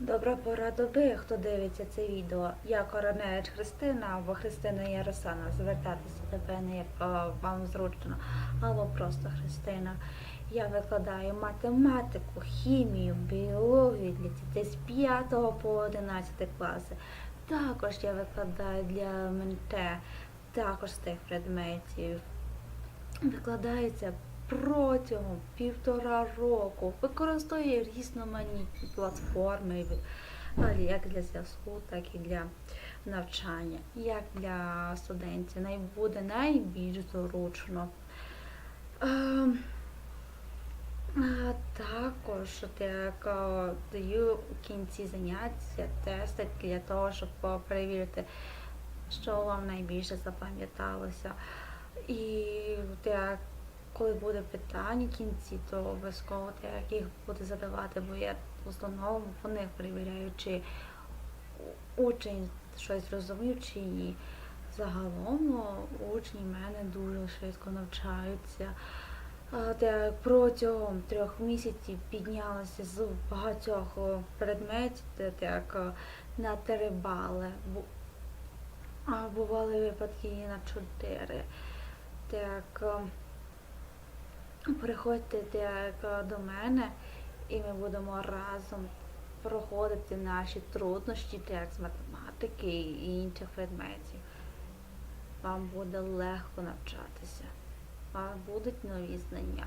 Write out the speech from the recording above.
Добра пора доби, хто дивиться це відео. Я Короневич Христина або Христина Ярославна. Звертатися до мене як е, вам зручно, або просто Христина. Я викладаю математику, хімію, біологію для дітей з 5 по 11 класи. Також я викладаю для МНТ, також з тих предметів. Викладається протягом півтора року. Використовує різноманітні платформи, як для зв'язку, так і для навчання, як для студентів. Най буде найбільш зручно. Е, Також е, даю в кінці заняття тести для того, щоб перевірити, що вам найбільше запам'яталося. І як коли буде питання в кінці, то обов'язково як їх буду задавати, бо я в основному по них перевіряю, чи учень щось зрозумів, чи ні. Загалом ну, учні в мене дуже швидко навчаються. А, протягом трьох місяців піднялася з багатьох предметів, де е, на три бали. А бували випадки і на чотири. Так, приходьте так, е, до мене і ми будемо разом проходити наші труднощі так, з математики і інших предметів. Вам буде легко навчатися. Вам будуть нові знання.